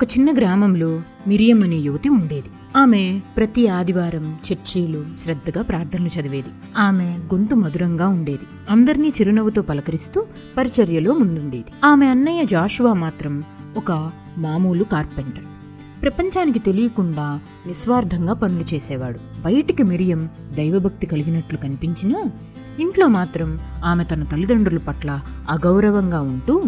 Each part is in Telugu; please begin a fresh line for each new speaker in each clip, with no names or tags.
ఒక చిన్న గ్రామంలో మిరియం అనే యువతి ఉండేది. ఆమె ప్రతి ఆదివారం చర్చీలు శ్రద్ధగా ప్రార్థనలు చదివేది. ఆమె గొంతు మధురంగా ఉండేది. అందర్నీ చిరునవ్వుతో పలకరిస్తూ పరిచర్యలో ముందుండేది. ఆమె అన్నయ్య జాషువా మాత్రం ఒక మామూలు కార్పెంటర్. ప్రపంచానికి తెలియకుండా నిస్వార్థంగా పనులు చేసేవాడు. బయటికి మిరియం దైవభక్తి కలిగినట్లు కనిపించినా ఇంట్లో మాత్రం ఆమె తన తల్లిదండ్రుల పట్ల అగౌరవంగా ఉంటూ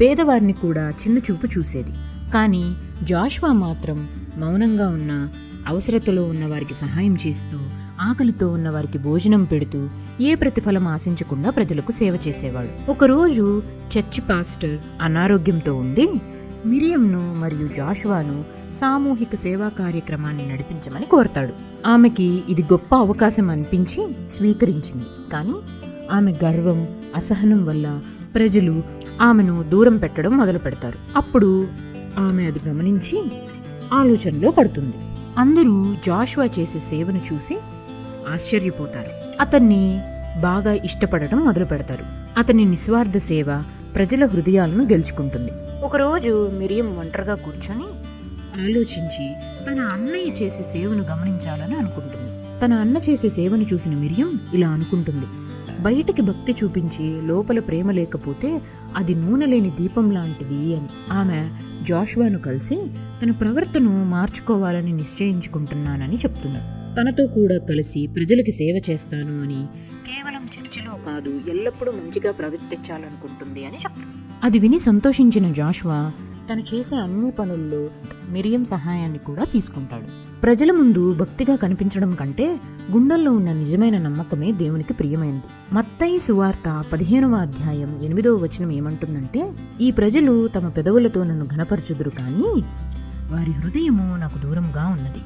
పేదవారిని కూడా చిన్న చూపు చూసేది. కానీ జాష్వా మాత్రం మౌనంగా ఉన్న అవసరతలో ఉన్నవారికి సహాయం చేస్తూ ఆకలితో ఉన్నవారికి భోజనం పెడుతూ ఏ ప్రతిఫలం ఆశించకుండా ప్రజలకు సేవ చేసేవాడు. ఒకరోజు చర్చి పాస్టర్ అనారోగ్యంతో ఉండి మిరియంను మరియు జాషువాను సామూహిక సేవా కార్యక్రమాన్ని నడిపించమని కోరతాడు. ఆమెకి ఇది గొప్ప అవకాశం అనిపించి స్వీకరించింది. కానీ ఆమె గర్వం అసహనం వల్ల ప్రజలు ఆమెను దూరం పెట్టడం మొదలు పెడతారు అప్పుడు ఆమె అది గమనించి ఆలోచనలో పడుతుంది. అందరూ జాషువా చేసే సేవను చూసి ఆశ్చర్యపోతారు. అతన్ని బాగా ఇష్టపడటం మొదలు పెడతారు. అతని నిస్వార్థ సేవ ప్రజల హృదయాలను గెలుచుకుంటుంది. ఒకరోజు మిరియం ఒంటరిగా కూర్చొని ఆలోచించి తన అన్నయ్య చేసే సేవను గమనించాలని అనుకుంటుంది. తన అన్న చేసే సేవను చూసిన మిరియం ఇలా అనుకుంటుంది. బయటికి భక్తి చూపించి లోపల ప్రేమ లేకపోతే అది నూనె లేని దీపం లాంటిది అని. ఆమె జాషువాను కలిసి తన ప్రవర్తను మార్చుకోవాలని నిశ్చయించుకుంటున్నానని చెప్తుంది. తనతో కూడా కలిసి ప్రజలకి సేవ చేస్తాను అని కేవలం చర్చిలో కాదు ఎల్లప్పుడూ మంచిగా ప్రవర్తించాలనుకుంటుంది అని చెప్తుంది. అది విని సంతోషించిన జాషువా తను చేసే అన్ని పనుల్లో మిరియం సహాయాన్ని కూడా తీసుకుంటాడు. ప్రజల ముందు భక్తిగా కనిపించడం కంటే గుండెల్లో ఉన్న నిజమైన నమ్మకమే దేవునికి ప్రియమైనది. మత్తయి సువార్త పదిహేనవ అధ్యాయం ఎనిమిదవ వచనం ఏమంటుందంటే ఈ ప్రజలు తమ పెదవులతో నన్ను ఘనపరచుదురు కానీ వారి హృదయము నాకు దూరంగా ఉన్నది.